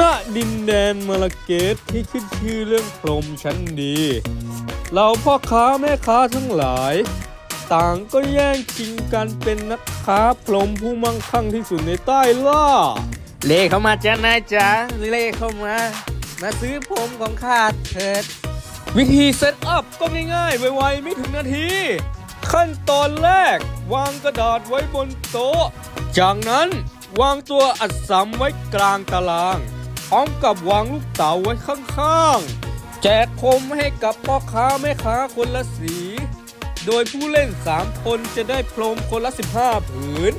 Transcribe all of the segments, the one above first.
ณดินแดนมาลาเกสที่ขึ้นชื่อเรื่องพรหมชั้นดีเราพ่อค้าแม่ค้าทั้งหลาย ต่างก็แย่งชิงกันเป็นนักค้าพรหมผู้มั่งคั่งที่สุดในใต้ล่าเล่เข้ามาจ้านายจ๋าเล่เข้ามา มาซื้อผมของข้าเถิดวิธีเซตอัพก็ง่ายๆ ไวๆ ไม่ถึงนาที ขั้นตอนแรก วางกระดาษไว้บนโต๊ะ จากนั้น วางตัวอัดสำไว้กลางตาราง พร้อมกับวางลูกเต๋าไว้ข้างๆ แจกคมให้กับพ่อค้าแม่ค้าคนละสี โดยผู้เล่น 3 คนจะได้พรมคนละ 15 ผืน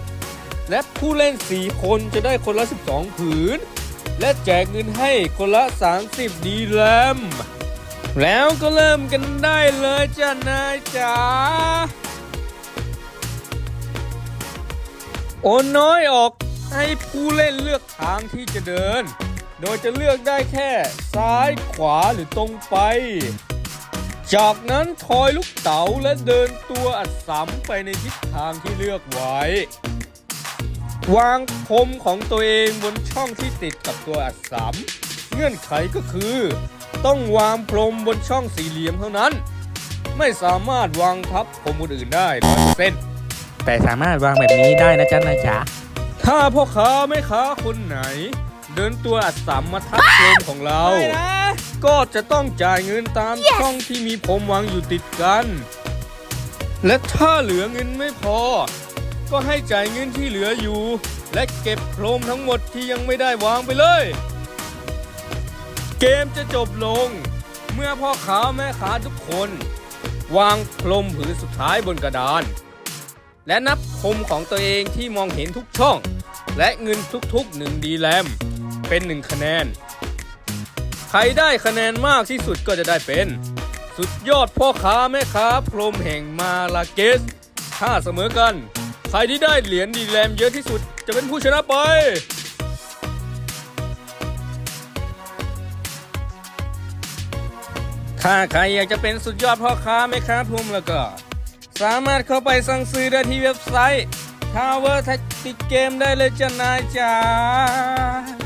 และผู้เล่น 4 คนจะได้คนละ 12 ผืน และแจกเงินให้คนละ 30 ดีแลมแล้วก็เริ่มกันได้เลยจ้านายจ๋าโอนน้อยออก ให้ผู้เล่นเลือกทางที่จะเดิน โดยจะเลือกได้แค่ซ้ายขวาหรือตรงไป จากนั้นทอยลูกเต๋าและเดินตัวอัดสำไปในทิศทางที่เลือกไว้ วางคมของตัวเองบนช่องที่ติดกับตัวอัดสำเงื่อนไขก็คือ ต้องวางพรมบนช่องสี่เหลี่ยมเท่านั้น ไม่สามารถวางทับพรมคนอื่นได้ร้อยเปอร์เซ็นต์แต่สามารถวางแบบนี้ได้นะจ้านายจ๋า ถ้าพ่อค้าแม่ค้าคนไหน เดินตัวอัดสำมาทับพรมของเรา ก็จะต้องจ่ายเงินตามช่องที่มีพรมวางอยู่ติดกัน และถ้าเหลือเงินไม่พอ ก็ให้จ่ายเงินที่เหลืออยู่ และเก็บพรมทั้งหมดที่ยังไม่ได้วางไปเลย เกมจะจบลง เมื่อพ่อค้าแม่ค้าทุกคน วางพรมผืนสุดท้ายบนกระดาน และนับพรมของตัวเองที่มองเห็นทุกช่อง และเงินทุกๆหนึ่งดีแลมเป็นหนึ่งคะแนน ใครได้คะแนนมากที่สุดก็จะได้เป็น สุดยอดพ่อค้าแม่ค้าพรหมแห่งมาลาเกสถ้าเสมอกัน ใครที่ได้เหรียญดีแลมเยอะที่สุดจะเป็นผู้ชนะไปถ้าใครอยากจะเป็นสุดยอดพ่อค้าแม่ค้าพรหมแล้วก็ สามารถเข้าไปสั่งซื้อได้ที่เว็บไซต์ ทาวเวอร์ท็กติกเกมได้เลยจ้านายจ๋า